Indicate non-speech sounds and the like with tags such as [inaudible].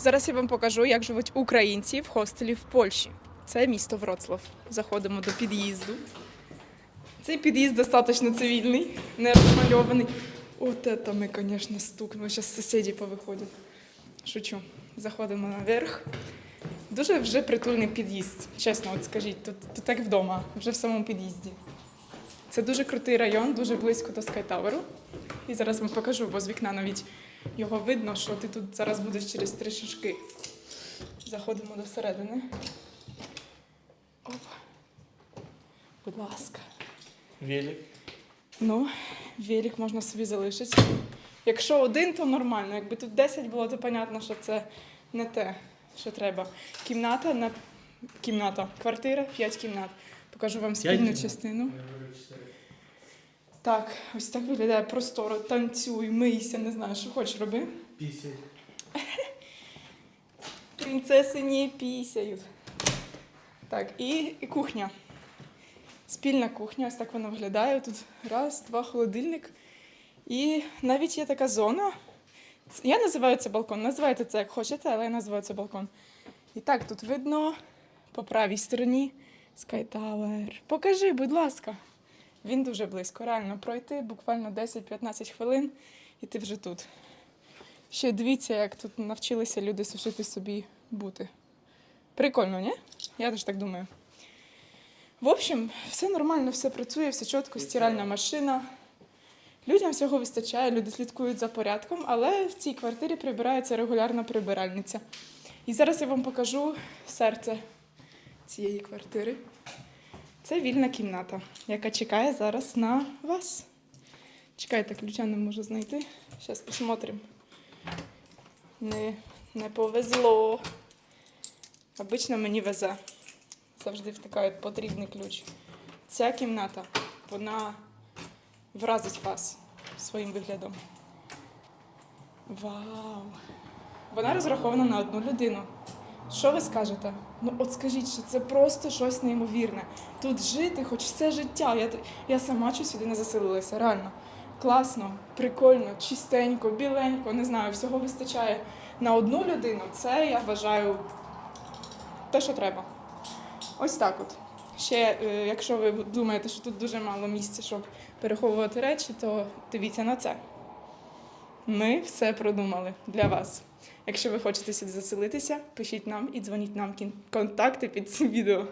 Зараз я вам покажу, як живуть українці в хостелі в Польщі. Це місто Вроцлав. Заходимо до під'їзду. Цей під'їзд достатньо цивільний, не розмальований. От це ми, звісно, стукнули. Зараз сусіді повиходять. Шучу. Заходимо наверх. Дуже вже притульний під'їзд. Чесно, от скажіть, тут, тут як вдома, вже в самому під'їзді. Це дуже крутий район, дуже близько до Скайтаверу. І зараз вам покажу, бо з вікна навіть його видно, що ти тут зараз будеш через три шишки. Заходимо до середини. Оп. Будь ласка. Велик. Ну, велик можна собі залишити. Якщо один, то нормально. Якби тут 10 було, то понятно, що це не те, що треба. Кімната на кімната, квартира, 5 кімнат. Покажу вам спільну частину. Так, ось так виглядає просторо. Танцюй, мийся, не знаю, що хочеш роби. Пісень. [laughs] Принцеси не пісяють. Так, і, і кухня. Спільна кухня, ось так вона виглядає. Тут раз, два, холодильник. І навіть є така зона. Я називаю це балкон. Називайте це як хочете, але я називаю це балкон. І так, тут видно по правій стороні Sky Tower. Покажи, будь ласка. Він дуже близько. Реально пройти буквально 10-15 хвилин, і ти вже тут. Ще дивіться, як тут навчилися люди сушити собі бути. Прикольно, ні? Я теж так думаю. В общем, все нормально, все працює, все чітко, стиральна машина. Людям всього вистачає, люди слідкують за порядком, але в цій квартирі прибирається регулярна прибиральниця. І зараз я вам покажу серце цієї квартири. Це вільна кімната, яка чекає зараз на вас. Чекайте, ключа не можу знайти. Зараз посмотрим. Не, не повезло. Обично мені везе. Завжди втикають потрібний ключ. Ця кімната, вона вразить вас своїм виглядом. Вау! Вона розрахована на одну людину. Що ви скажете? Ну от скажіть, що це просто щось неймовірне. Тут жити хоч все життя. Я, я сама чуть сюди не заселилася, реально. Класно, прикольно, чистенько, біленько, не знаю, всього вистачає на одну людину. Це я вважаю те, що треба. Ось так от. Ще, е, якщо ви думаєте, що тут дуже мало місця, щоб переховувати речі, то дивіться на це. Ми все продумали для вас. Якщо ви хочете сюди заселитися, пишіть нам і дзвоніть нам контакти під цим відео.